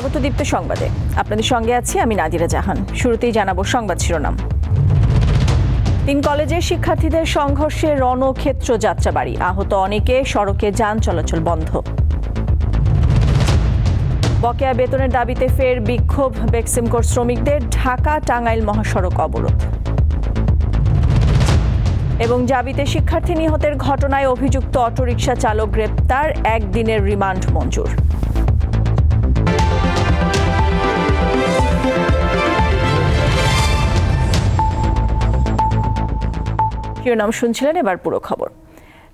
স্বাগত দীপ্ত সংবাদে। আপনাদের সঙ্গে আছি আমি নাদিরা জাহান। শুরুতেই জানাব সংবাদ শিরোনাম। তিন কলেজের শিক্ষার্থীদের সংঘর্ষে রণক্ষেত্র যাত্রাবাড়ি। আহত অনেকে সড়কে যান চলাচল বন্ধ। বকেয়া বেতনের দাবিতে ফের বিক্ষোভ। বেক্সিমকোর শ্রমিকদের ঢাকা টাঙ্গাইল মহাসড়ক অবরোধ। এবং জাবিতে শিক্ষার্থী নিহতের ঘটনায় অভিযুক্ত অটোরিকশা চালক গ্রেপ্তার। একদিনের রিমান্ড মঞ্জুর। শিরোনাম শুনছিলেন এবার পুরো খবর।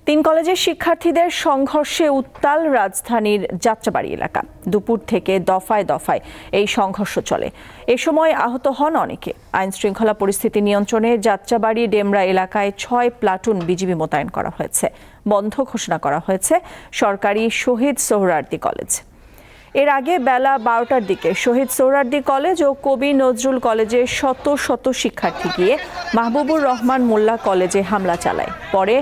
তিন কলেজের শিক্ষার্থীদের সংঘর্ষে উত্তাল রাজধানীর যাত্রাবাড়ি এলাকা। দুপুর থেকে দফায় দফায় এই সংঘর্ষ চলে। এ সময় আহত হন অনেকে। আইন শৃঙ্খলা পরিস্থিতি নিয়ন্ত্রণে যাত্রাবাড়ি ডেমরা এলাকায় ছয় প্লাটুন বিজিবি মোতায়েন করা হয়েছে। বন্ধ ঘোষণা করা হয়েছে সরকারি শহীদ সোহরার্দি কলেজ। এর আগে বেলা বারোটার দিকে শহীদ সোহরার্দি কলেজ ও কবি নজরুল কলেজে শত শত শিক্ষার্থী গিয়ে মাহবুবুর রহমান মোল্লা কলেজে হামলা চালায়। পরে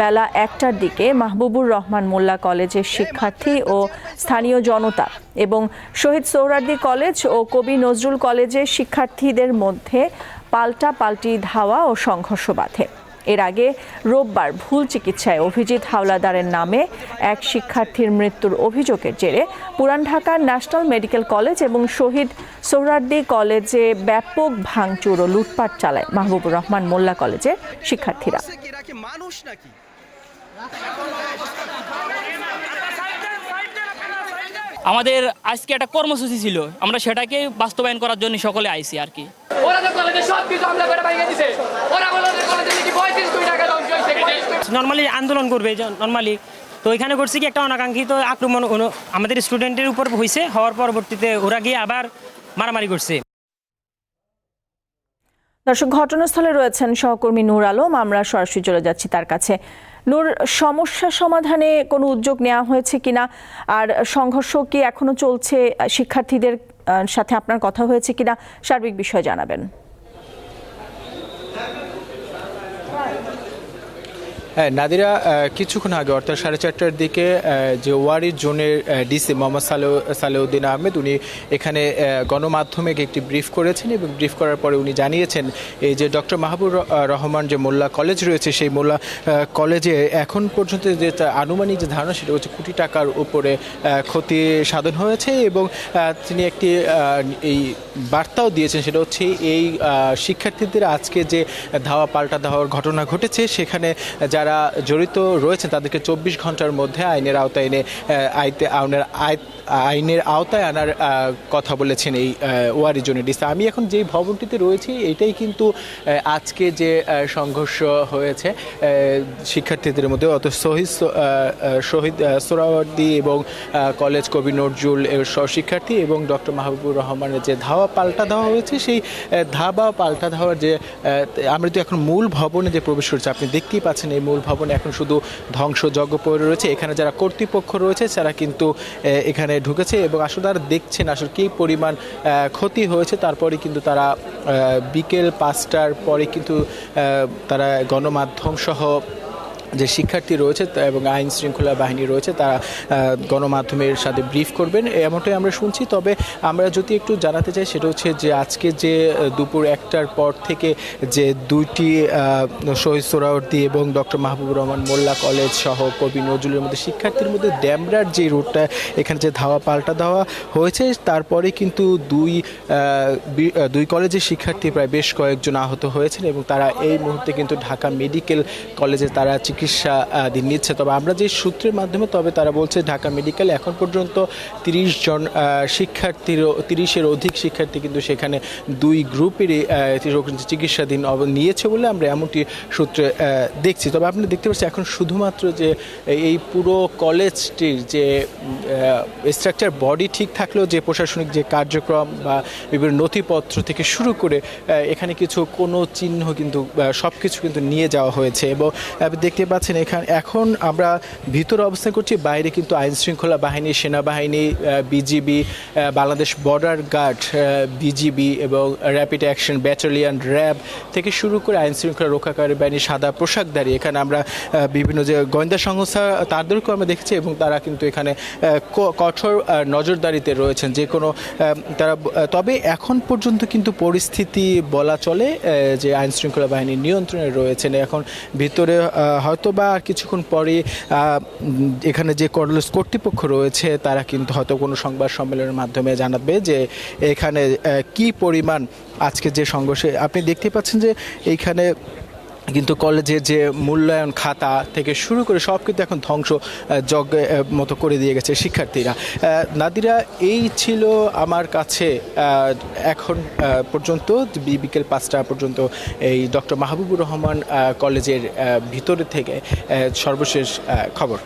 বেলা একটার দিকে মাহবুবুর রহমান মোল্লা কলেজের শিক্ষার্থী ও স্থানীয় জনতা এবং শহীদ সোহরার্দি কলেজ ও কবি নজরুল কলেজের শিক্ষার্থীদের মধ্যে পাল্টা পাল্টি ধাওয়া ও সংঘর্ষ বাধে। এর আগে রোববার ভুল চিকিৎসায় অভিজিৎ হাওলাদারের নামে এক শিক্ষার্থীর মৃত্যুর অভিযোগের জেরে পুরান ঢাকার ন্যাশনাল মেডিকেল কলেজ এবং শহীদ সোহরার্দি কলেজে ব্যাপক ভাঙচুর ও লুটপাট চালায় মাহবুবুর রহমান মোল্লা কলেজের শিক্ষার্থীরা। মানুষ নাকি? আমাদের আজকে একটা কর্মসূচি ছিল। আমরা সেটাকে বাস্তবায়ন করার জন্য সকলে আইছি আর কি। নর্মালি আন্দোলন করবে নর্মালি তো এখানে করছে কি একটা অনাকাঙ্ক্ষিত আক্রমণ কোনো- আমাদের স্টুডেন্টের উপর হয়েছে হওয়ার পরবর্তীতে ওরা গিয়ে আবার মারামারি করছে। দর্শক ঘটনাস্থলে রয়েছেন সহকর্মী নূর আলম আমরা সরাসরি চলে যাচ্ছি তার কাছে। নূর, সমস্যা সমাধানে কোনো উদ্যোগ নেওয়া হয়েছে কিনা আর সংঘর্ষ কি এখনও চলছে? শিক্ষার্থীদের সাথে আপনার কথা হয়েছে কিনা সার্বিক বিষয় জানাবেন। হ্যাঁ নাদিরা কিছুক্ষণ আগে, অর্থাৎ সাড়ে চারটার দিকে যে ওয়ারি জোনের ডিসি মোহাম্মদ সালেহ সালেউদ্দিন আহমেদ, উনি এখানে গণমাধ্যমে একটি ব্রিফ করেছেন এবং ব্রিফ করার পরে উনি জানিয়েছেন, এই যে ডক্টর মাহবুব রহমান যে মোল্লা কলেজ রয়েছে, সেই মোল্লা কলেজে এখন পর্যন্ত যে আনুমানিক যে ধারণা, সেটা হচ্ছে কোটি টাকার উপরে ক্ষতি সাধন হয়েছে এবং তিনি একটি এই বার্তাও দিয়েছেন, সেটা হচ্ছে এই শিক্ষার্থীদের আজকে যে ধাওয়া, পাল্টা ধাওয়ার ঘটনা ঘটেছে, সেখানে যারা জড়িত রয়েছেন তাদেরকে চব্বিশ ঘণ্টার মধ্যে আইনের আওতায় এনে আইতে আইনের আইনের আওতায় আনার কথা বলেছেন এই ওয়ারি জোনের ডিসি আমি এখন যেই ভবনটিতে রয়েছি এটাই কিন্তু আজকে যে সংঘর্ষ হয়েছে শিক্ষার্থীদের মধ্যে অত শহীদ শহীদ আহ, সোহরাওয়ার্দী এবং কলেজ কবি নজরুল এর সহশিক্ষার্থী এবং ডক্টর মাহবুবুর রহমানের যে ধাওয়া পাল্টা ধাওয়া হয়েছে সেই ধাবা পাল্টা ধাওয়ার যে আমরা তো এখন মূল ভবনে যে প্রবেশ করেছি আপনি দেখতেই পাচ্ছেন এই মূল ভবনে এখন শুধু ধ্বংসযজ্ঞ পড়ে রয়েছে। এখানে যারা কর্তৃপক্ষ রয়েছে, তারা কিন্তু এখানে ঢুকেছে এবং আসলে তারা দেখছেন আসলে কী পরিমাণ ক্ষতি হয়েছে। তারপরে কিন্তু তারা বিকেল পাঁচটার পরে কিন্তু তারা গণমাধ্যম সহ যে শিক্ষার্থী রয়েছে এবং আইন শৃঙ্খলা বাহিনী রয়েছে, তারা গণমাধ্যমের সাথে ব্রিফ করবেন। এমনটাই আমরা শুনছি। তবে আমরা যদি একটু জানাতে চাই, সেটা হচ্ছে যে আজকে যে দুপুর একটার পর থেকে যে দুইটি শহীদ সোহরাওয়ার্দী এবং ডক্টর মাহবুবুর রহমান মোল্লা কলেজ সহ কবি নজরুলের মধ্যে, শিক্ষার্থীর মধ্যে ড্যামরার যে রুটটা এখানে যে ধাওয়া পাল্টা দেওয়া হয়েছে, তারপরে কিন্তু দুই দুই কলেজের শিক্ষার্থী প্রায় বেশ কয়েকজন আহত হয়েছেন এবং তারা এই মুহূর্তে কিন্তু ঢাকা মেডিকেল কলেজে তারা চিকিৎসা দিন নিচ্ছে। তবে আমরা যে সূত্রের মাধ্যমে, তবে তারা বলছে ঢাকা মেডিকেল এখন পর্যন্ত তিরিশ জন শিক্ষার্থীর, তিরিশের অধিক শিক্ষার্থী কিন্তু সেখানে দুই গ্রুপেরই চিকিৎসাধীন নিয়েছে বলে আমরা এমনটি সূত্রে দেখছি। তবে আপনি দেখতে পাচ্ছেন এখন শুধুমাত্র যে এই পুরো কলেজটির যে স্ট্রাকচার বডি ঠিক থাকলেও যে প্রশাসনিক যে কার্যক্রম বা বিভিন্ন নথিপত্র থেকে শুরু করে এখানে কিছু কোনো চিহ্ন কিন্তু সব কিছু কিন্তু নিয়ে যাওয়া হয়েছে। এবং দেখতে পাচ্ছেন এখানে এখন আমরা ভিতরে অবস্থান করছি বাইরে কিন্তু আইন শৃঙ্খলা বাহিনী সেনাবাহিনী BGB Bangladesh border guard BGB এবং র্যাপিড অ্যাকশন ব্যাটালিয়ন র্যাব থেকে শুরু করে আইন শৃঙ্খলা রক্ষাকারী বাহিনী সাদা পোশাকধারী এখানে আমরা বিভিন্ন যে গোয়েন্দা সংস্থা তাদেরকেও আমরা দেখছি এবং তারা কিন্তু এখানে কঠোর নজরদারিতে রয়েছেন। যে কোনো তারা তবে এখন পর্যন্ত কিন্তু পরিস্থিতি বলা চলে যে আইন শৃঙ্খলা বাহিনী নিয়ন্ত্রণে রয়েছেন। এখন ভিতরে আহ, হয়তো বা কিছুক্ষণ পরে এখানে যে কর্ডলেস কর্তৃপক্ষ রয়েছে, তারা কিন্তু হয়তো কোনো সংবাদ সম্মেলনের মাধ্যমে জানাবে যে এখানে কি পরিমাণ আজকে যে সংঘর্ষে, আপনি দেখতে পাচ্ছেন যে এইখানে কিন্তু কলেজের যে মূল্যায়ন খাতা থেকে শুরু করে সব কিন্তু এখন ধ্বংস যজ্ঞ মতো করে দিয়ে গেছে শিক্ষার্থীরা। নাদিরা, এই ছিল আমার কাছে এখন পর্যন্ত বিকেল পাঁচটা পর্যন্ত এই ডক্টর মাহবুবুর রহমান কলেজের ভিতরে থেকে সর্বশেষ খবর।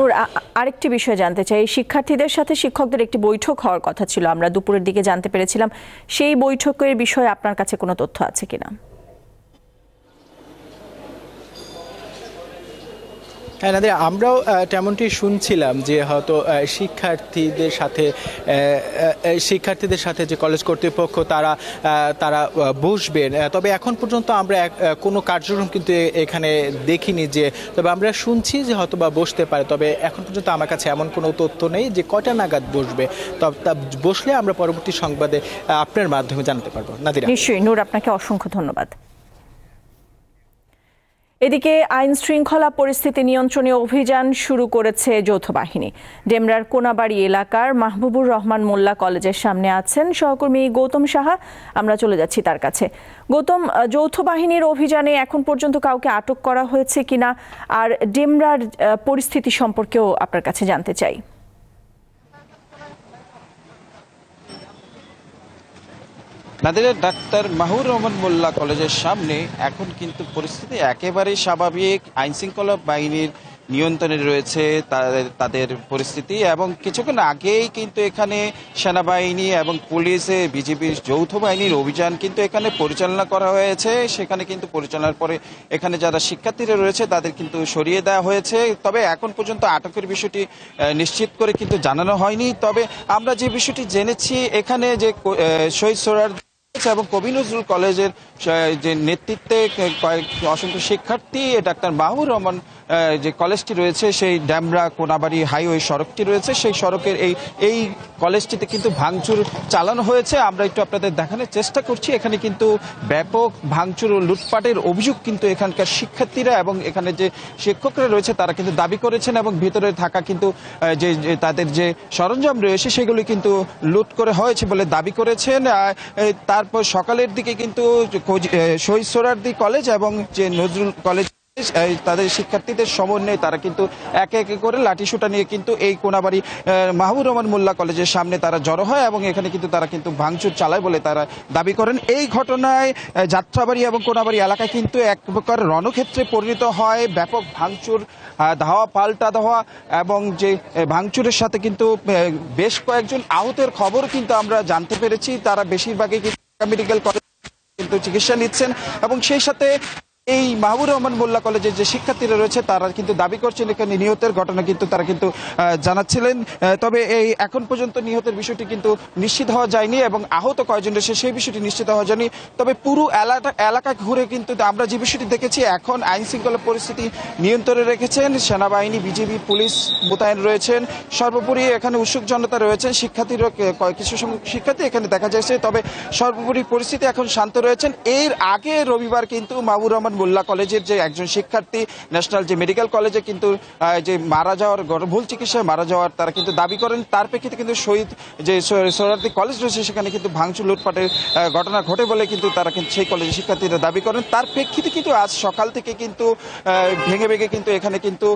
নূর আরেকটি বিষয় জানতে চাই। শিক্ষার্থীদের সাথে শিক্ষকদের একটি বৈঠক হওয়ার কথা ছিল। আমরা দুপুরের দিকে জানতে পেরেছিলাম, সেই বৈঠকের বিষয়ে আপনার কাছে কোনো তথ্য আছে কিনা? হ্যাঁ নাদির, আমরাও তেমনটি শুনছিলাম যে হয়তো শিক্ষার্থীদের সাথে শিক্ষার্থীদের সাথে যে কলেজ কর্তৃপক্ষ, তারা তারা বসবেন। তবে এখন পর্যন্ত আমরা কোনো কার্যক্রম কিন্তু এখানে দেখিনি যে, তবে আমরা শুনছি যে হয়তো বা বসতে পারে। তবে এখন পর্যন্ত আমার কাছে এমন কোনো তথ্য নেই যে কটা নাগাদ বসবে। তবে বসলে আমরা পরবর্তী সংবাদে আপনার মাধ্যমে জানাতে পারব। নাদিরা। নিশ্চয়ই, নূর, আপনাকে অসংখ্য ধন্যবাদ। এদিকে আইন শৃঙ্খলা পরিস্থিতি নিয়ন্ত্রণে অভিযান শুরু করেছে যৌথ বাহিনী। ডেমরার কোনাবাড়ি এলাকার মাহবুবুর রহমান মোল্লা কলেজের সামনে আছেন সহকর্মী গৌতম সাহা। আমরা চলে যাচ্ছি তার কাছে। গৌতম যৌথ বাহিনীর অভিযানে এখন পর্যন্ত কাউকে আটক করা হয়েছে কিনা? আর ডেমরার পরিস্থিতি সম্পর্কেও আপনার কাছে জানতে চাই। নাদিরের ডাক্তার মাহুর রহমান মোল্লা কলেজের সামনে এখন কিন্তু পরিস্থিতি একেবারেই স্বাভাবিক। আইন শৃঙ্খলা বাহিনীর নিয়ন্ত্রণে রয়েছে তাদের তাদের পরিস্থিতি এবং কিছুক্ষণ আগেই কিন্তু এখানে সেনাবাহিনী এবং পুলিশে বিজেপির যৌথ বাহিনীর অভিযান কিন্তু এখানে পরিচালনা করা হয়েছে। সেখানে কিন্তু পরিচালনার পরে এখানে যারা শিক্ষার্থীরা রয়েছে তাদের কিন্তু সরিয়ে দেওয়া হয়েছে। তবে এখন পর্যন্ত আটকের বিষয়টি নিশ্চিত করে কিন্তু জানানো হয়নি। তবে আমরা যে বিষয়টি জেনেছি, এখানে যে শহীদ সোরার এবং কবি নজরুল কলেজের যে নেতৃত্বে কয়েক অসংখ্য শিক্ষার্থী ডাক্তার মাহুর রহমান যে কলেজটি রয়েছে, সেই ড্যামরা কোনাবাড়ি হাইওয়ে সড়কটি রয়েছে, সেই সড়কের এই এই কলেজটিতে কিন্তু ভাঙচুর চালানো হয়েছে। আমরা একটু আপনাদের দেখানোর চেষ্টা করছি। এখানে কিন্তু ব্যাপক ভাঙচুর ও লুটপাটের অভিযোগ কিন্তু এখানকার শিক্ষার্থীরা এবং এখানে যে শিক্ষকরা রয়েছে, তারা কিন্তু দাবি করেছেন এবং ভিতরে থাকা কিন্তু যে তাদের যে সরঞ্জাম রয়েছে, সেগুলি কিন্তু লুট করে হয়েছে বলে দাবি করেছেন। তারপর সকালের দিকে কিন্তু শহীদ সোহরার্দি কলেজ এবং যে নজরুল কলেজ তাদের শিক্ষার্থীদের সমন্বয়ে তারা কিন্তু একে একে করে লাঠিসোঁটা নিয়ে কিন্তু এই কোনাবাড়ি মাহবুর রহমান মোল্লা কলেজের সামনে তারা জড়ো হয় এবং এখানে কিন্তু তারা কিন্তু ভাঙচুর চালায় বলে তারা দাবি করেন। এই ঘটনায় যাত্রাবাড়ি এবং কোনাবাড়ি এলাকা কিন্তু এক প্রকার রণক্ষেত্রে পরিণত হয়। ব্যাপক ভাঙচুর ধাওয়া, পাল্টা ধাওয়া এবং যে ভাঙচুরের সাথে কিন্তু বেশ কয়েকজন আহতের খবর কিন্তু আমরা জানতে পেরেছি। তারা বেশিরভাগই কিন্তু মেডিকেল কলেজ চিকিৎসা নিচ্ছেন এবং সেই সাথে এই মাহবুর রহমান মোল্লা কলেজের যে শিক্ষার্থীরা রয়েছে, তারা কিন্তু দাবি করছেন এখানে নিহতের ঘটনা কিন্তু তারা কিন্তু জানাচ্ছিলেন। তবে এই এখন পর্যন্ত নিহতের বিষয়টি কিন্তু নিশ্চিত হওয়া যায়নি এবং আহত কয়জন রয়েছে সেই বিষয়টি নিশ্চিত হওয়া যায়নি। তবে পুরো এলাকা এলাকা ঘুরে কিন্তু আমরা যে বিষয়টি দেখেছি, এখন আইন শৃঙ্খলা পরিস্থিতি নিয়ন্ত্রণে রেখেছেন। সেনাবাহিনী বিজেপি পুলিশ মোতায়েন রয়েছেন। সর্বোপরি এখানে উৎসুক জনতা রয়েছেন। শিক্ষার্থীরা কিছু সংখ্যক শিক্ষার্থী এখানে দেখা যাচ্ছে। তবে সর্বোপরি পরিস্থিতি এখন শান্ত রয়েছেন। এর আগে রবিবার কিন্তু মাহবুর রহমান মোল্লা কলেজের যে একজন শিক্ষার্থী, ন্যাশনাল যে মেডিকেল কলেজে কিন্তু যে মারা যাওয়ার ভুল চিকিৎসায় মারা যাওয়ার তারা কিন্তু দাবি করেন। তার প্রেক্ষিতে কিন্তু শহীদ, যে সোহরার্দি কলেজ রয়েছে, সেখানে কিন্তু ভাঙচুর, লুটপাটের ঘটনা ঘটে বলে কিন্তু তারা কিন্তু সেই কলেজের শিক্ষার্থীরা দাবি করেন। তার প্রেক্ষিতে কিন্তু আজ সকাল থেকে কিন্তু ভেঙে ভেঙে কিন্তু এখানে কিন্তু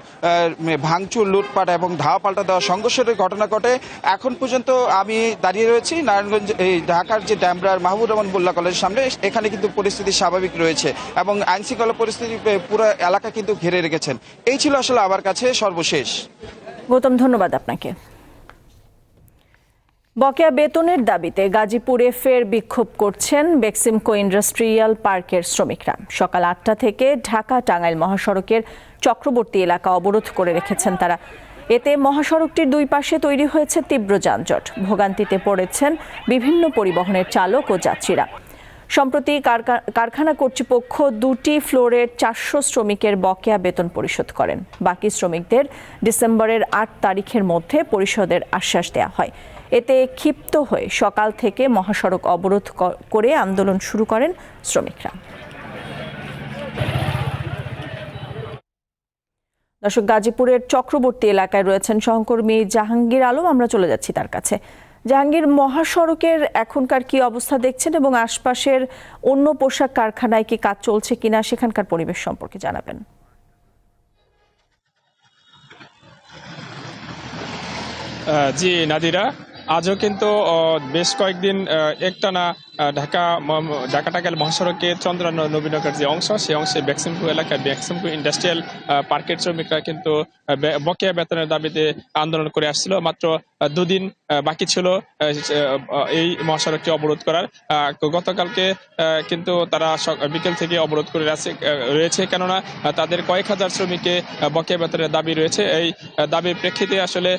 ভাঙচুর, লুটপাট এবং ধাওয়া পাল্টা দেওয়া সংঘর্ষের ঘটনা ঘটে। এখন পর্যন্ত আমি দাঁড়িয়ে রয়েছি নারায়ণগঞ্জ, এই ঢাকার যে ড্যামরার মাহবুব রহমান মোল্লা কলেজের সামনে। এখানে কিন্তু পরিস্থিতি স্বাভাবিক রয়েছে এবং আইন শৃঙ্খলা পরিস্থিতি পুরো এলাকা কিন্তু ঘিরে রেখেছেন। এই ছিল আসলে আমার কাছে সর্বশেষ। গৌতম, ধন্যবাদ আপনাকে। বকেয়া বেতনের দাবিতে গাজীপুরে ফের বিক্ষোভ করছেন বেক্সিমকো ইন্ডাস্ট্রিয়াল পার্কের শ্রমিকরা। সকাল আটটা থেকে ঢাকা টাঙ্গাইল মহাসড়কের চক্রবর্তী এলাকা অবরোধ করে রেখেছেন তারা। এতে মহাসড়কটির দুই পাশে তৈরি হয়েছে তীব্র যানজট। ভোগান্তিতে পড়েছেন বিভিন্ন পরিবহনের চালক ও যাত্রীরা। সম্প্রতি কারখানা কর্তৃপক্ষ দুটি ফ্লোরের চারশো শ্রমিকের বকেয়া বেতন পরিশোধ করেন। বাকি শ্রমিকদের ডিসেম্বরের আট তারিখের মধ্যে পরিশোধের আশ্বাস দেওয়া হয়। এতে ক্ষিপ্ত হয়ে সকাল থেকে মহাসড়ক অবরোধ করে আন্দোলন শুরু করেন শ্রমিকরা। দর্শক, গাজীপুরের চক্রবর্তী এলাকায় রয়েছেন সহকর্মী জাহাঙ্গীর আলম। আমরা চলে যাচ্ছি তার কাছে। জাহাঙ্গীর, মহাসড়কের এখনকার কি অবস্থা দেখছেন এবং আশপাশের অন্য পোশাক কারখানায় কি কাজ চলছে কিনা সেখানকার পরিবেশ সম্পর্কে জানাবেন। জি, নাদিরা। আজও কিন্তু বেশ কয়েকদিন একটানা ঢাকা ঢাকা টাকাল মহাসড়কে চন্দ্রা নবীনগর যে অংশ সেই অংশে বেক্সিমপুর এলাকায় বেক্সিমপুর ইন্ডাস্ট্রিয়াল পার্কের শ্রমিকরা কিন্তু বকেয়া বেতনের দাবিতে আন্দোলন করে আসছিল। মাত্র দুদিন বাকি ছিল এই মহাসড়কটি অবরোধ করার। গতকালকে কিন্তু তারা বিকেল থেকে অবরোধ করে আছে রয়েছে। কেননা তাদের কয়েক হাজার শ্রমিকে বকেয়া বেতনের দাবি রয়েছে। এই দাবির প্রেক্ষিতে আসলে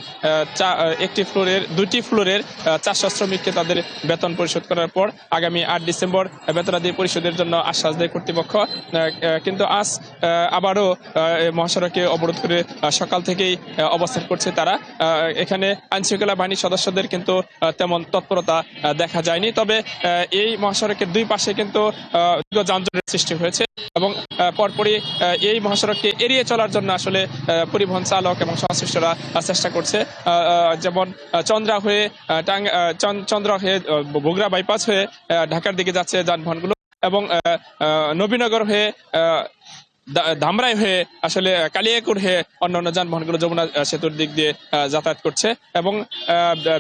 একটি ফ্লোরের, দুটি ফ্লোরের চারশো শ্রমিককে তাদের বেতন পরিশোধ করার পর আগামী আট ডিসেম্বর বেতনাদি পরিশোধের জন্য আশ্বাস দেয় কর্তৃপক্ষ। কিন্তু আজ আবারও মহাসড়কে অবরোধ করে সকাল থেকেই অবস্থান করছে তারা। এখানে আইনশৃঙ্খলা বাহিনীর সদস্যদের কিন্তু তেমন তৎপরতা দেখা যায়নি। তবে এই মহাসড়কের দুই পাশে কিন্তু যানজটের সৃষ্টি হয়েছে। এবং পরপরই এই মহাসড়ককে এড়িয়ে চলার জন্য আসলে পরিবহন চালক এবং সংশ্লিষ্টরা চেষ্টা করছে। যেমন চন্দ্রা হয়ে টাং চন্দ্রা হয়ে বগুড়া বাইপাস হয়ে ঢাকার দিকে যাচ্ছে যানবাহনগুলো এবং নবীনগর হয়ে ধামরাই হয়ে আসলে কালিয়াকুর হয়ে অন্যান্য যানবাহনগুলো যমুনা সেতুর দিক দিয়ে যাতায়াত করছে এবং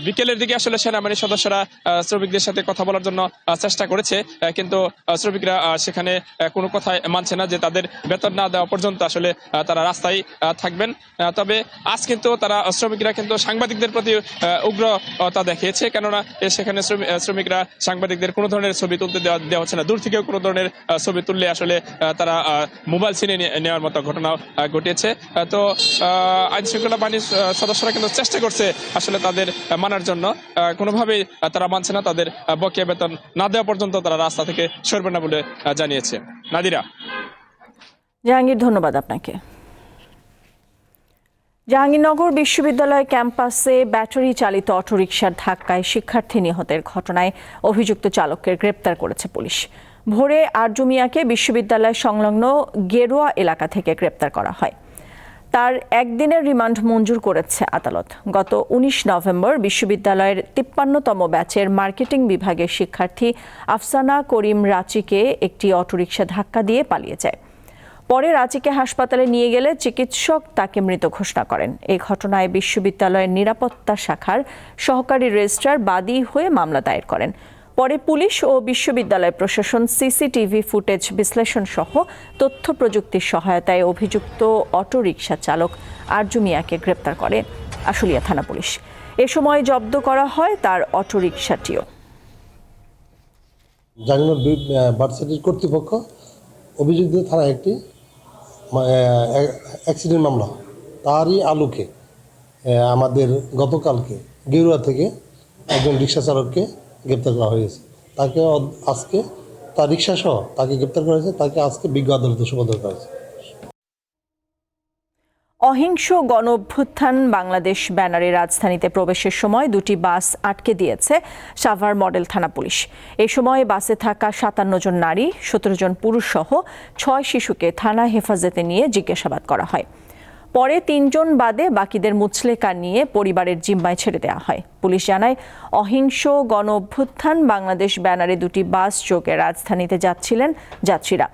বিকেলের দিকে আসলে সেনাবাহিনীর সদস্যরা শ্রমিকদের সাথে কথা বলার জন্য চেষ্টা করেছে কিন্তু শ্রমিকরা সেখানে কোনো কথাই মানছে না যে তাদের বেতন না দেওয়া পর্যন্ত আসলে তারা রাস্তায় থাকবেন। তবে আজ কিন্তু তারা শ্রমিকরা কিন্তু সাংবাদিকদের প্রতি উগ্রতা দেখিয়েছে, কেননা সেখানে শ্রমি- শ্রমিকরা সাংবাদিকদের কোনো ধরনের ছবি তুলতে দেওয়া হচ্ছে না। দূর থেকেও কোনো ধরনের ছবি তুললে আসলে তারা মোবাইল ছিনে নেওয়ার মতো ঘটনা ঘটিয়েছে তো আইন শৃঙ্খলা বাহিনীর সদস্যরা কিন্তু চেষ্টা করছে আসলে তাদের মানার জন্য। কোনোভাবেই তারা মানছে না, তাদের বকেয়া বেতন না দেওয়া পর্যন্ত তারা রাস্তা থেকে সরবে না বলে জানিয়েছে। নাদিরা। জাহাঙ্গীর, ধন্যবাদ আপনাকে। জাহাঙ্গীরনগর বিশ্ববিদ্যালয় ক্যাম্পাসে ব্যাটারি চালিত অটোরিকশার ধাক্কায় শিক্ষার্থী নিহতের ঘটনায় অভিযুক্ত চালককে গ্রেপ্তার করেছে পুলিশ। ভোরে আরজু মিয়াকে বিশ্ববিদ্যালয় সংলগ্ন গেরুয়া এলাকা থেকে গ্রেপ্তার করা হয়। তার একদিনের রিমান্ড মঞ্জুর করেছে আদালত। গত উনিশ নভেম্বর বিশ্ববিদ্যালয়ের তিপ্পান্নতম ব্যাচের মার্কেটিং বিভাগের শিক্ষার্থী আফসানা করিম রাচিকে একটি অটোরিকশা ধাক্কা দিয়ে পালিয়ে যায়। পরে রাঁচিকে হাসপাতালে নিয়ে গেলে চিকিৎসক তাকে মৃত ঘোষণা করেন। এই ঘটনায় বিশ্ববিদ্যালয়ের নিরাপত্তা শাখার সহকারী রেজিস্ট্রার বাদী হয়ে মামলা দায়ের করেন। পরে পুলিশ ও বিশ্ববিদ্যালয় প্রশাসন সিসিটিভি ফুটেজ বিশ্লেষণ সহ তথ্য প্রযুক্তির সহায়তায় অভিযুক্ত অটোরিকশা চালক আরজু মিয়াকে গ্রেপ্তার করে আশুলিয়া থানা পুলিশ। এ সময় জব্দ করা হয় তার অটোরিকশাটিও। জাহাঙ্গীর ভার্সিটির কর্তৃপক্ষ অভিযুক্ত থানায় একটি অ্যাক্সিডেন্ট মামলা। তারই আলোকে আমাদের গতকালকে গেরুয়া থেকে একজন রিক্সা চালককে গ্রেপ্তার করা হয়েছে তাকে আজকে তার রিক্সা সহ তাকে গ্রেপ্তার করা হয়েছে, তাকে আজকে বিজ্ঞ আদালতে সুপর্দ করা হয়েছে। অহিংস গণ অভ্যুত্থান বাংলাদেশ ব্যানারে রাজধানীতে প্রবেশের সময় দুটি বাস আটকে দিয়েছে সাভার মডেল থানা পুলিশ। এই সময় বাসে থাকা সাতান্ন জন নারী, সতেরো জন পুরুষ সহ ছয় শিশুকে থানা হেফাজতে নিয়ে জিজ্ঞাসাবাদ করা হয়। পরে তিনজন বাদে বাকিদের মুচলেকা নিয়ে পরিবারের জিম্মায় ছেড়ে দেওয়া হয়। পুলিশ জানায়, অহিংস গণ অভ্যুত্থান বাংলাদেশ ব্যানারে দুটি বাস যোগে রাজধানীতে যাচ্ছিলেন যাত্রীরা।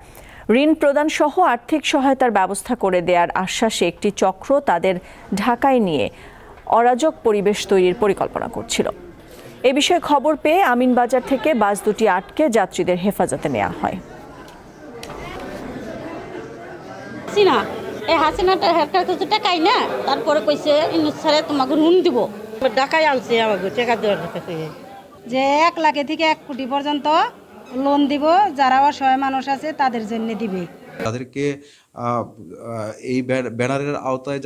ঋণ প্রদান সহ আর্থিক সহায়তার ব্যবস্থা করে দেওয়ার আশ্বাসে একটি চক্র তাদের ঢাকায় নিয়ে অরাজক পরিবেশ তৈরির পরিকল্পনা করছিল। এ বিষয়ে খবর পেয়ে আমিনবাজার থেকে বাস দুটি আটকে যাত্রীদের হেফাজতে নেওয়া হয়। এই হাসিনাটা হেরকার কিছু টাকাই না। তারপরে কইছে ইনুস স্যারে তোমাকে ঋণ দিব। ঢাকায় আনছে আমাকে টাকা দেওয়ার যে এক লাখে থেকে এক কোটি পর্যন্ত লোন দিব যারা অসহায় মানুষ আছে তাদের জন্য দিবে। তাদেরকে এই ব্যান- ব্যানারের আওতায়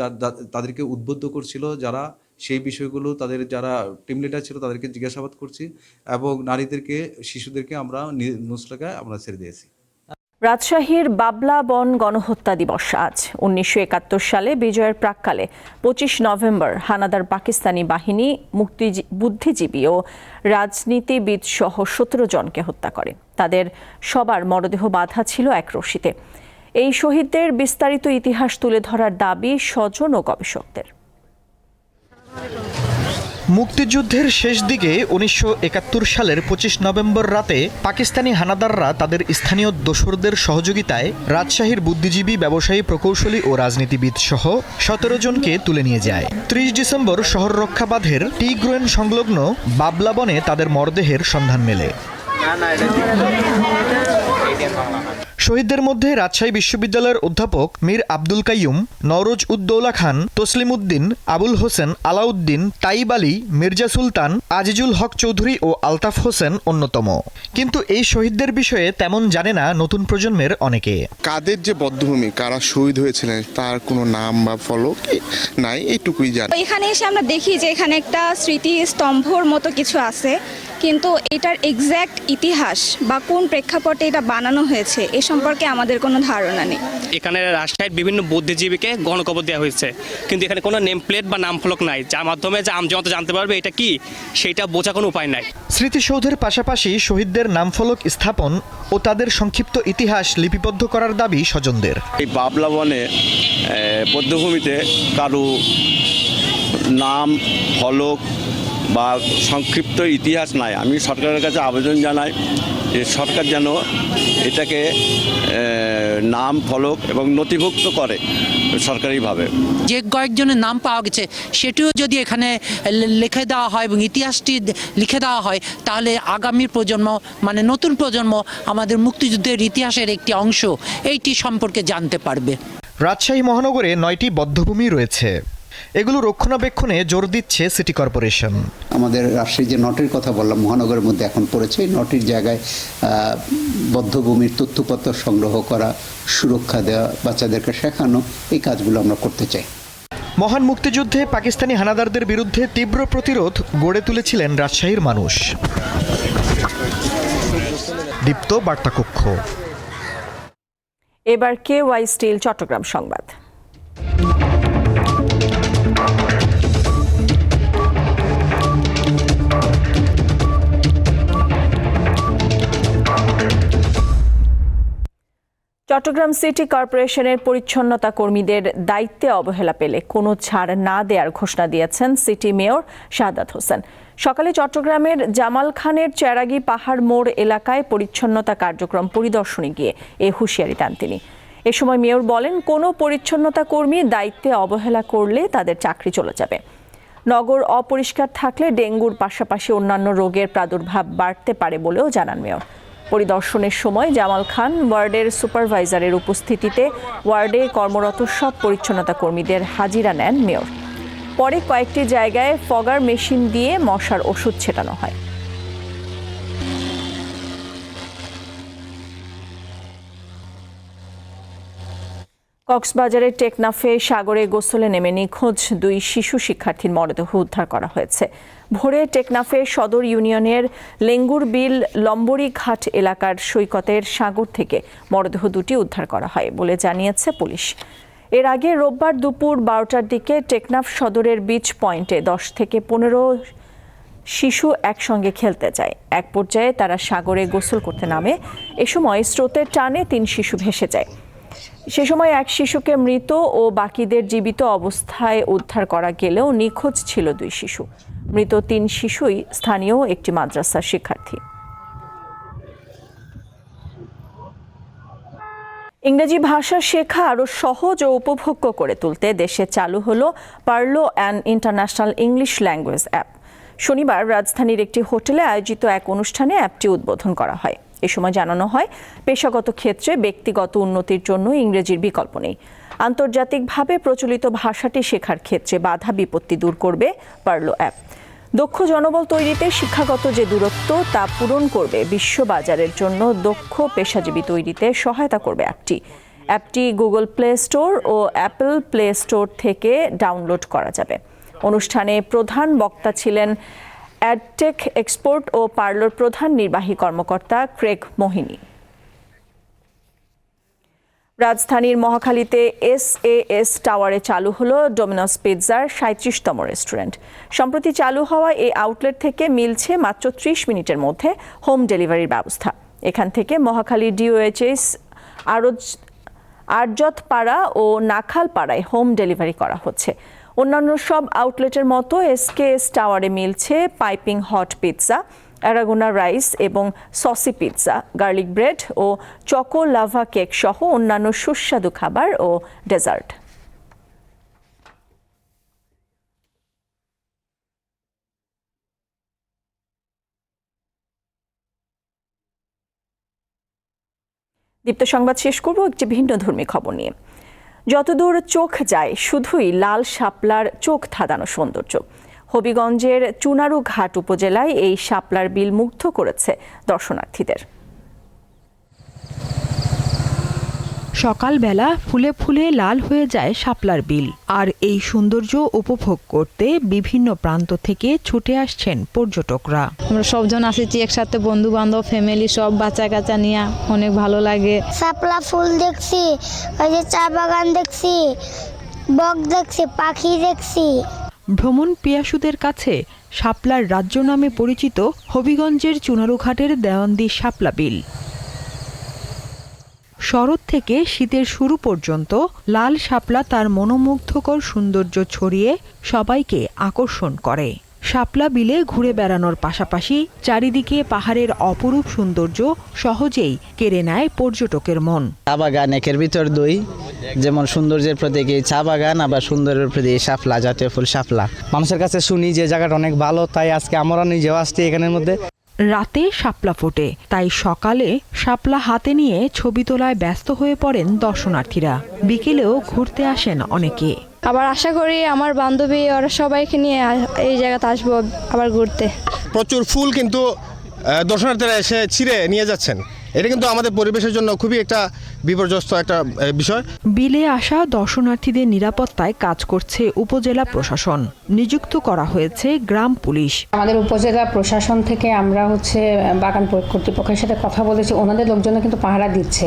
তাদেরকে উদ্বুদ্ধ করছিল যারা সেই বিষয়গুলো তাদের যারা টিম লিডার ছিল তাদেরকে জিজ্ঞাসাবাদ করছি এবং নারীদেরকে শিশুদেরকে আমরা নি- নুসরাগায় আমরা ছেড়ে দিয়েছি। রাজশাহীর বাবলা বন গণহত্যা দিবস আজ। উনিশশো একাত্তর সালে বিজয়ের প্রাককালে পঁচিশ নভেম্বর হানাদার পাকিস্তানি বাহিনী মুক্তি বুদ্ধিজীবী ও রাজনীতিবিদ সহ সতেরো জনকে হত্যা করে। তাদের সবার মরদেহ বাধা ছিল এক রশিতে। এই শহীদদের বিস্তারিত ইতিহাস তুলে ধরার দাবি স্বজন ও গবেষকদের। মুক্তিযুদ্ধের শেষ দিকে উনিশশো একাত্তর সালের পঁচিশ নভেম্বর রাতে পাকিস্তানি হানাদাররা তাদের স্থানীয় দোসরদের সহযোগিতায় রাজশাহীর বুদ্ধিজীবী ব্যবসায়ী প্রকৌশলী ও রাজনীতিবিদ সহ সতেরো জনকে তুলে নিয়ে যায়। ত্রিশ ডিসেম্বর শহর রক্ষা বাঁধের টি গ্রোয়েন সংলগ্ন বাবলা বনে তাদের মরদেহের সন্ধান মেলে। শহীদদের মধ্যে রাজশাহী বিশ্ববিদ্যালয়ের অধ্যাপক মীর আব্দুল কাইয়ুম নওরোজ উদ্দৌলা খান তসলিম উদ্দিন আবুল হোসেন আলাউদ্দিন তাইব আলী মির্জা সুলতান আজিজুল হক চৌধুরী ও আলতাফ হোসেন অন্যতম। কিন্তু এই শহীদদের বিষয়ে তেমন জানে না নতুন প্রজন্মের অনেকে। কাদের যে বদ্ধভূমি কারা শহীদ হয়েছিলেন তার কোনো নাম বা ফলক নাই এইটুকুই জানি। এখানে এসে আমরা দেখি যে এখানে একটা স্মৃতি স্তম্ভর মতো কিছু আছে কিন্তু এটার এক্স্যাক্ট ইতিহাস বা কোন প্রেক্ষাপটে এটা বানানো হয়েছে এ সম্পর্কে আমাদের কোনো ধারণা নেই। এখানে রাজশাহীর বিভিন্ন বুদ্ধিজীবীকে গণকবর দেওয়া হয়েছে। কিন্তু এখানে কোনো নেম প্লেট বা নাম ফলক নাই যার মাধ্যমে যে আমজনতা জানতে পারবে এটা কি সেটা বোঝা কোনো উপায় নাই। স্মৃতিসৌধের পাশাপাশি শহীদদের নামফলক স্থাপন ও তাদের সংক্ষিপ্ত ইতিহাস লিপিবদ্ধ করার দাবি স্বজনদের। এই বাবলা বনে বদ্ধভূমিতে কারও নাম ফলক বা সংক্ষিপ্ত ইতিহাস নাই। আমি সরকারের কাছে আবেদন জানাই যে সরকার যেন এটাকে নাম ফলক এবং নথিভুক্ত করে সরকারিভাবে। যে কয়েকজনের নাম পাওয়া গেছে সেটিও যদি এখানে লে- লিখে দেওয়া হয় এবং ইতিহাসটি লিখে দেওয়া হয় তাহলে আগামী প্রজন্ম মানে নতুন প্রজন্ম আমাদের মুক্তিযুদ্ধের ইতিহাসের একটি অংশ এইটি সম্পর্কে জানতে পারবে। রাজশাহী মহানগরে নয়টি বদ্ধভূমি রয়েছে। এগুলো রক্ষণাবেক্ষণে জোর দিচ্ছে সিটি কর্পোরেশন। আমাদের রাজশাহী যে নটের কথা বললাম মহানগরের মধ্যে এখন পড়েছে নটির জায়গায় আহ, বদ্ধভূমির তথ্যপত্র সংগ্রহ করা সুরক্ষা দেওয়া বাচ্চাদেরকে শেখানো এই কাজগুলো আমরা করতে চাই। মহান মুক্তিযুদ্ধে পাকিস্তানি হানাদারদের বিরুদ্ধে তীব্র প্রতিরোধ গড়ে তুলেছিলেন রাজশাহীর মানুষ। দীপ্ত বার্তাকক্ষ। এবার কে ওয়াই স্টিল চট্টগ্রাম সংবাদ। চট্টগ্রাম সিটি কর্পোরেশনের পরিচ্ছন্নতা কর্মীদের দায়িত্বে অবহেলা পেলে কোনো ছাড় না দেওয়ার ঘোষণা দিয়েছেন সিটি মেয়র শাহাদাত হোসেন। সকালে চট্টগ্রামের জামাল খানের চেরাগি পাহাড় মোড় এলাকায় পরিচ্ছন্নতা কার্যক্রম পরিদর্শনে গিয়ে এ হুঁশিয়ারি দেন তিনি। এ সময় মেয়র বলেন, কোনো পরিচ্ছন্নতা কর্মী দায়িত্বে অবহেলা করলে তাদের চাকরি চলে যাবে। নগর অপরিষ্কার থাকলে ডেঙ্গুর পাশাপাশি অন্যান্য রোগের প্রাদুর্ভাব বাড়তে পারে বলেও জানান মেয়র। পরিদর্শনের সময় জামাল খান ওয়ার্ডের সুপারভাইজারের উপস্থিতিতে ওয়ার্ডে কর্মরত সব পরিচ্ছন্নতা কর্মীদের হাজিরা নেন মেয়র। পরে কয়েকটি জায়গায় ফগার মেশিন দিয়ে মশার ওষুধ ছেটানো হয়। কক্সবাজারের টেকনাফে সাগরে গোসলে নেমে নিখোঁজ দুই শিশু শিক্ষার্থীর মরদেহ উদ্ধার করা হয়েছে। ভোরে টেকনাফে সদর ইউনিয়নের লেঙ্গুর বিল লম্বরি ঘাট এলাকার সৈকতের সাগর থেকে মরদেহ দুটি উদ্ধার করা হয় বলে জানিয়েছে পুলিশ। এর আগে রোববার দুপুর বারোটার দিকে টেকনাফ সদরের বিচ পয়েন্টে দশ থেকে পনেরো শিশু একসঙ্গে খেলতে যায়। এক পর্যায়ে তারা সাগরে গোসল করতে নামে। এ সময় স্রোতের টানে তিন শিশু ভেসে যায়। সে সময় এক শিশুকে মৃত ও বাকিদের জীবিত অবস্থায় উদ্ধার করা গেলেও নিখোঁজ ছিল দুই শিশু। মৃত তিন শিশুই স্থানীয় একটি মাদ্রাসার শিক্ষার্থী। ইংরেজি ভাষা শেখা আরও সহজ ও উপভোগ্য করে তুলতে দেশে চালু হলো Parlo and international English language app. শনিবার রাজধানীর একটি হোটেলে আয়োজিত এক অনুষ্ঠানে অ্যাপটি উদ্বোধন করা হয়। এ সময় জানানো হয়, পেশাগত ক্ষেত্রে ব্যক্তিগত উন্নতির জন্য ইংরেজির বিকল্প নেই। আন্তর্জাতিকভাবে প্রচলিত ভাষাটি শেখার ক্ষেত্রে বাধা বিপত্তি দূর করবে পারল অ্যাপ। দক্ষ জনবল তৈরিতে শিক্ষাগত যে দূরত্ব তা পূরণ করবে বিশ্ববাজারের জন্য দক্ষ পেশাজীবী তৈরিতে সহায়তা করবে অ্যাপটি। অ্যাপটি গুগল প্লে স্টোর ও অ্যাপল প্লে স্টোর থেকে ডাউনলোড করা যাবে। অনুষ্ঠানে প্রধান বক্তা ছিলেন অ্যাডটেক এক্সপোর্ট ও পার্লোর প্রধান নির্বাহী কর্মকর্তা ক্রেগ মোহিনী। রাজধানীর মহাখালীতে এস এ এস টাওয়ারে চালু হলো ডোমিনোস পিৎজার সাঁত্রিশতম রেস্টুরেন্ট। সম্প্রতি চালু হওয়া এই আউটলেট থেকে মিলছে মাত্র ত্রিশ মিনিটের মধ্যে হোম ডেলিভারির ব্যবস্থা। এখান থেকে মহাখালী ডিওএইচএস আরজ আরজতপাড়া ও নাখালপাড়ায় হোম ডেলিভারি করা হচ্ছে। অন্যান্য সব আউটলেটের মতো এসকেএস টাওয়ারে মিলছে পাইপিং হট পিৎজা অ্যারাগোনা রাইস এবং সসি পিৎজা গার্লিক ব্রেড ও চকো লাভা কেক সহ অন্যান্য সুস্বাদু খাবার ও ডেজার্ট দীপ্ত সংবাদ শেষ করব একটি ভিন্ন ধর্মী খবর নিয়ে। যতদূর চোখ যায়, শুধুই লাল শাপলার চোখ ধাঁধানো সৌন্দর্য। হবিগঞ্জের চুনারু ঘাট উপজেলায় এই শাপলার বিল মুগ্ধ করেছে দর্শনার্থীদের। সকালবেলা ফুলে ফুলে লাল হয়ে যায় শাপলার বিল। আর এই সৌন্দর্য উপভোগ করতে বিভিন্ন প্রান্ত থেকে ছুটে আসছেন পর্যটকরা। আমরা সবজন আসেছি একসাথে বন্ধু বান্ধব ফ্যামিলি সব বাচ্চা কাচ্চা নিয়ে। অনেক ভালো লাগে। শাপলা ফুল দেখছি ওই যে চা বাগান দেখছি বক দেখছি পাখি দেখছি। ভ্রমণ পিয়াসুদের কাছে শাপলার রাজ্য নামে পরিচিত হবিগঞ্জের চুনারুঘাটের দেওয়ান্দি শাপলা বিল। শরৎ থেকে শীতের শুরু পর্যন্ত লাল শাপলা তার মনোমুগ্ধকর সৌন্দর্য ছড়িয়ে সবাইকে আকর্ষণ করে। শাপলা বিলে ঘুরে বেড়ানোর পাশাপাশি চারিদিকে পাহাড়ের অপরূপ সৌন্দর্য সহজেই কেড়ে নেয় পর্যটকের মন। চা বাগান একের ভিতর দুই, যেমন সৌন্দর্যের প্রতীক এই চা বাগান, আবার সৌন্দর্যের প্রতি শাপলা, জাতীয় ফুল শাপলা। মানুষের কাছে শুনি যে জায়গাটা অনেক ভালো, তাই আজকে আমরা নিজেও আসছি এখানের মধ্যে। রাতে শাপলা ফোটে। তাই সকালে শাপলা হাতে নিয়ে ছবি তোলায় ব্যস্ত হয়ে পড়েন দর্শনার্থীরা। বিকেলেও ঘুরতে আসেন অনেকে। আবার আশা করি আমার বান্ধবী ওরা সবাইকে নিয়ে এই জায়গাতে আসব আবার ঘুরতে। প্রচুর ফুল কিন্তু দর্শনার্থীরা এসে ছিঁড়ে নিয়ে যাচ্ছেন। এটা কিন্তু আমাদের পরিবেশের জন্য খুবই একটা বিপর্যস্ত একটা বিষয়। বিলে আসা দর্শনার্থীদের নিরাপত্তায় কাজ করছে উপজেলা প্রশাসন। নিযুক্ত করা হয়েছে গ্রাম পুলিশ। আমাদের উপজেলা প্রশাসন থেকে আমরা হচ্ছে বাগান কর্তৃপক্ষের সাথে কথা বলেছি। ওনাদের লোকজন কিন্তু পাহারা দিচ্ছে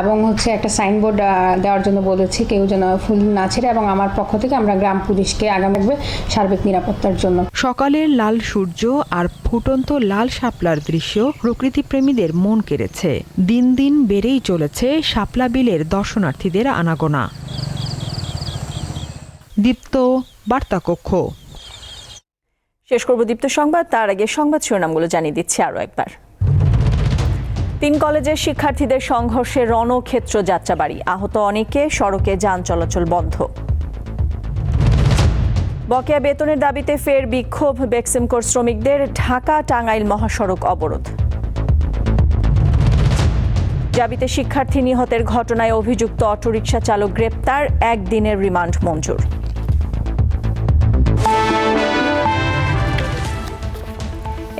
এবং হচ্ছে একটা সাইনবোর্ড দেওয়ার জন্য বলেছি কেউ যেন ফুল না ছেড়ে এবং আমার পক্ষ থেকে আমরা গ্রাম পুলিশকে আগামী রাখবে সার্বিক নিরাপত্তার জন্য। সকালের লাল সূর্য আর ফুটন্ত লাল শাপলার দৃশ্য প্রকৃতিপ্রেমীদের মন কেড়েছে। দিন দিন বেড়েই চলেছে শাপলা বিলের দর্শনার্থীদের আনাগোনা। দীপ্ত বার্তা কক্ষ শেষ করব দীপ্ত সংবাদ, তার আগে সংবাদ শিরোনামগুলো জানিয়ে দিচ্ছি আরও একবার। তিন কলেজের শিক্ষার্থীদের সংঘর্ষে রণক্ষেত্র যাত্রাবাড়ি। আহত অনেকে সড়কে যান চলাচল বন্ধ। বকেয়া বেতনের দাবিতে ফের বিক্ষোভ, বেক্সিমকোর শ্রমিকদের ঢাকা টাঙ্গাইল মহাসড়ক অবরোধ। জাবিতে শিক্ষার্থী নিহতের ঘটনায় অভিযুক্ত অটোরিকশা চালক গ্রেপ্তার, একদিনের রিমান্ড মঞ্জুর।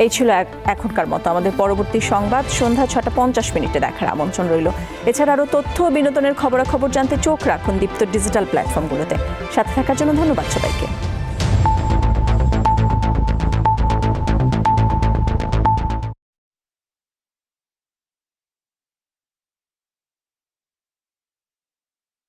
এই ছিল এখনকার মতো আমাদের পরবর্তী সংবাদ। সন্ধ্যা ছটা পঞ্চাশ মিনিটে দেখার আমন্ত্রণ রইল। এছাড়া আরও তথ্য ও বিনোদনের খবরাখবর জানতে চোখ রাখুন দীপ্ত ডিজিটাল প্ল্যাটফর্মগুলোতে। সাথে থাকার জন্য ধন্যবাদ সবাইকে।